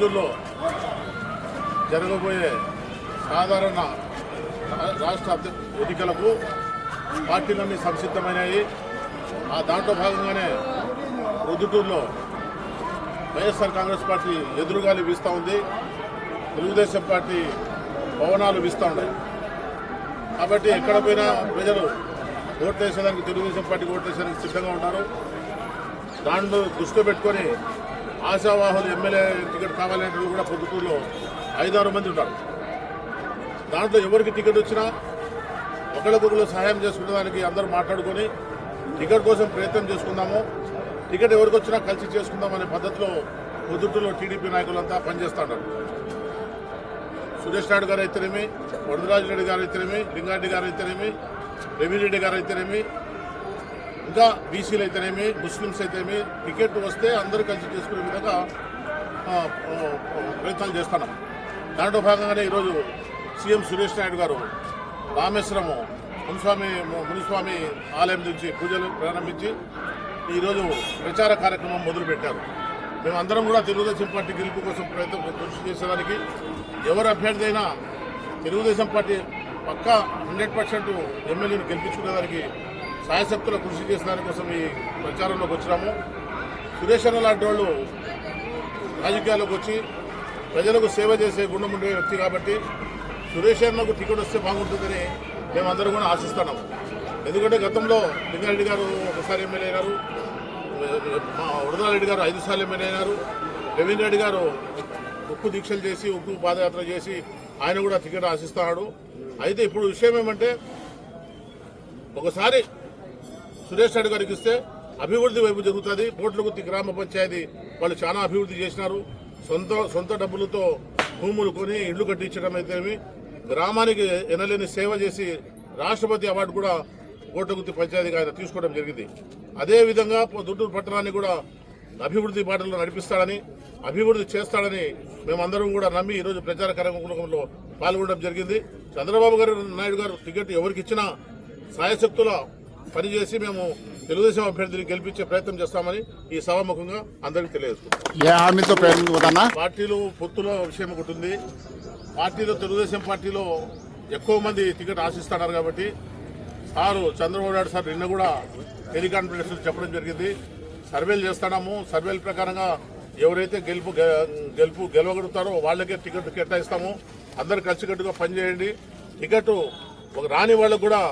రోజుల్లో జరగబోయే సాధారణ రాష్ట్ర ఎన్నికలకు పార్టీలన్నీ సంసిద్ధమైనాయి. ఆ దాంట్లో భాగంగానే రుదుటూరులో వైఎస్ఆర్ కాంగ్రెస్ పార్టీ ఎదురుగాలి వీస్తూ ఉంది. తెలుగుదేశం పార్టీ భవనాలు వీస్తూ ఉన్నాయి. కాబట్టి ఎక్కడ పోయినా ప్రజలు ఓట్లేసేదానికి తెలుగుదేశం పార్టీకి ఓట్లేసేదానికి సిద్ధంగా ఉన్నారు దాంట్లో దృష్టిలో పెట్టుకొని ఆశావాహులు ఎమ్మెల్యే టికెట్ కావాలనే కూడా పొద్దుకూరులో ఐదారు మంది ఉంటారు దాంట్లో ఎవరికి టికెట్ వచ్చినా ఒకరికొకరు సహాయం చేసుకునే దానికి అందరూ మాట్లాడుకొని టికెట్ కోసం ప్రయత్నం చేసుకుందాము. టికెట్ ఎవరికి వచ్చినా కలిసి చేసుకుందాం అనే పద్ధతిలో పొద్దుటూరులో టీడీపీ నాయకులంతా పనిచేస్తున్నారు. సురేష్ నాయుడు గారు అయితేనేమి వరదరాజు రెడ్డి గారు అయితేనేమి లింగారెడ్డి గారు అయితేనేమి రెడ్డి గారు అయితేనేమి ఇంకా బీసీలు అయితేనేమి ముస్లిమ్స్ అయితేనేమి టికెట్ వస్తే అందరూ కలిసి చేసుకునే విధంగా ప్రయత్నాలు చేస్తున్నాం. దాంట్లో భాగంగానే ఈరోజు సీఎం సురేష్ నాయుడు గారు రామేశ్వరము మునిస్వామి మునిస్వామి ఆలయం నుంచి పూజలు ప్రారంభించి ఈరోజు ప్రచార కార్యక్రమం మొదలుపెట్టారు. మేమందరం కూడా తెలుగుదేశం పార్టీ గెలుపు కోసం ప్రయత్నం కృషి చేసేదానికి ఎవరు అభ్యర్థి అయినా తెలుగుదేశం పార్టీ పక్కా హండ్రెడ్ పర్సెంట్ ఎమ్మెల్యేని గెలిపించుకునేదానికి సాయశక్తులు కృషి చేసిన దానికోసం ఈ ప్రచారంలోకి వచ్చినాము. సురేష్ అన్న లాంటి వాళ్ళు రాజకీయాల్లోకి వచ్చి ప్రజలకు సేవ చేసే గుణం ఉండే వ్యక్తి కాబట్టి సురేష్ అన్నకు టికెట్ వస్తే బాగుంటుందని మేమందరం కూడా ఆశిస్తున్నాము ఎందుకంటే గతంలో లింగారెడ్డి గారు ఒకసారి ఎమ్మెల్యే అయినారు. మా వరదారెడ్డి గారు ఐదు సార్లు ఎమ్మెల్యే అయినారు. రవీంద్ర రెడ్డి గారు ఉక్కు దీక్షలు చేసి ఉక్కు పాదయాత్ర చేసి ఆయన కూడా టికెట్ ఆశిస్తున్నాడు. అయితే ఇప్పుడు విషయం ఏమంటే ఒకసారి సురేష్ రెడ్డి గారికి ఇస్తే అభివృద్ధి వైపు జరుగుతుంది. పోట్లగుత్తి గ్రామ పంచాయతీ వాళ్ళు చాలా అభివృద్ధి చేసినారు. సొంత సొంత డబ్బులతో భూములు కొని ఇళ్ళు కట్టించడం అయితేమి గ్రామానికి ఎనలేని సేవ చేసి రాష్ట్రపతి అవార్డు కూడా కోటగుత్తి పంచాయతీకి ఆయన తీసుకోవడం జరిగింది. అదేవిధంగా దుట్టూరు పట్టణాన్ని కూడా అభివృద్ధి బాటలో నడిపిస్తాడని అభివృద్ధి చేస్తాడని మేమందరం కూడా నమ్మి ఈరోజు ప్రచార కార్యక్రమంలో పాల్గొనడం జరిగింది. చంద్రబాబు గారు నాయుడు గారు టికెట్ ఎవరికి ఇచ్చినా సాయశక్తుల పనిచేసి మేము తెలుగుదేశం అభ్యర్థిని గెలిపించే ప్రయత్నం చేస్తామని ఈ సభాముఖంగా అందరికీ ప్రయత్నించబోతున్నా పార్టీలు పొత్తులో విషయం ఒకటి ఉంది. పార్టీలో తెలుగుదేశం పార్టీలో ఎక్కువ మంది టికెట్ ఆశిస్తున్నారు కాబట్టి సారు చంద్రబాబు నాయుడు సార్ నిన్న కూడా టెలికాన్ఫరెన్స్ చెప్పడం జరిగింది. సర్వేలు చేస్తున్నాము. సర్వేల ప్రకారంగా ఎవరైతే గెలుపు గెలుపు గెలవగలుగుతారో వాళ్ళకే టికెట్ కేటాయిస్తాము. అందరు కలిసికట్టుగా పనిచేయండి. టికెట్ ఒక రాని వాళ్ళకు కూడా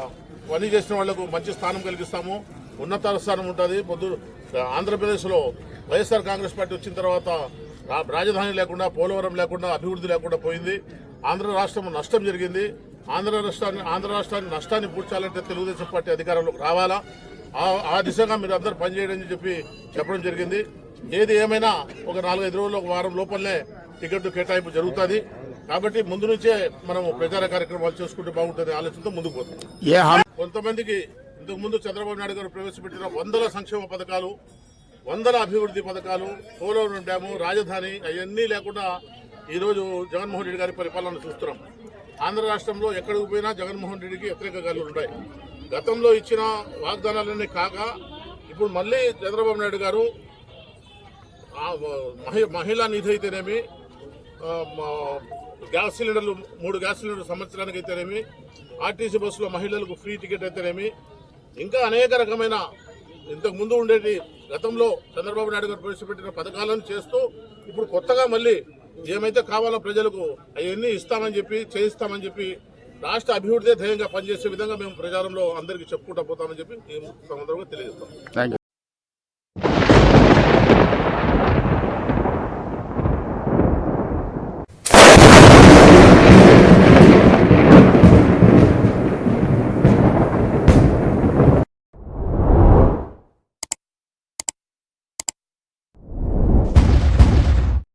పని చేసిన వాళ్ళకు మంచి స్థానం కలిగిస్తాము. ఉన్నత స్థానం ఉంటుంది. పొద్దు ఆంధ్రప్రదేశ్లో వైఎస్ఆర్ కాంగ్రెస్ పార్టీ వచ్చిన తర్వాత రాజధాని లేకుండా పోలవరం లేకుండా అభివృద్ధి లేకుండా పోయింది. ఆంధ్ర రాష్ట్రం నష్టం జరిగింది. ఆంధ్ర రాష్ట్రాన్ని ఆంధ్ర రాష్ట్రాన్ని నష్టాన్ని పూడ్చాలంటే తెలుగుదేశం పార్టీ అధికారంలోకి రావాలా? ఆ- దిశగా మీరు అందరు పనిచేయడం చెప్పి చెప్పడం జరిగింది. ఏది ఏమైనా ఒక నాలుగైదు రోజులు ఒక వారం లోపలనే టికెట్ కేటాయింపు జరుగుతుంది. కాబట్టి ముందు నుంచే మనం ప్రచార కార్యక్రమాలు చేసుకుంటే బాగుంటుంది ఆలోచనతో ముందుకు పోతాం. కొంతమందికి ఇంతకు ముందు చంద్రబాబు నాయుడు గారు ప్రవేశపెట్టిన వందల సంక్షేమ పథకాలు వందల అభివృద్ధి పథకాలు పోలవరం డ్యాము రాజధాని అవన్నీ లేకుండా ఈరోజు జగన్మోహన్ రెడ్డి గారి పరిపాలన చూస్తున్నాం. ఆంధ్ర రాష్ట్రంలో ఎక్కడికి పోయినా జగన్మోహన్ రెడ్డికి వ్యతిరేక గాలు ఉంటాయి. గతంలో ఇచ్చిన వాగ్దానాలన్నీ కాక ఇప్పుడు మళ్ళీ చంద్రబాబు నాయుడు గారు మహిళా నిధి అయితేనేమి గ్యాస్ సిలిండర్లు మూడు గ్యాస్ సిలిండర్లు సంవత్సరానికి అయితేనేమి ఆర్టీసీ బస్సులో మహిళలకు ఫ్రీ టికెట్ అయితేనేమి ఇంకా అనేక రకమైన ఇంతకు ముందు ఉండేటి గతంలో చంద్రబాబు నాయుడు గారు ప్రవేశపెట్టిన పథకాలను చేస్తూ ఇప్పుడు కొత్తగా మళ్ళీ ఏమైతే కావాలో ప్రజలకు అవన్నీ ఇస్తామని చెప్పి చేయిస్తామని చెప్పి రాష్ట్ర అభివృద్ధి ధ్యేయంగా పనిచేసే విధంగా మేము ప్రచారంలో అందరికీ చెప్పుకుంటా పోతామని చెప్పి ఈ సందర్భంగా తెలియజేస్తాం. Thank you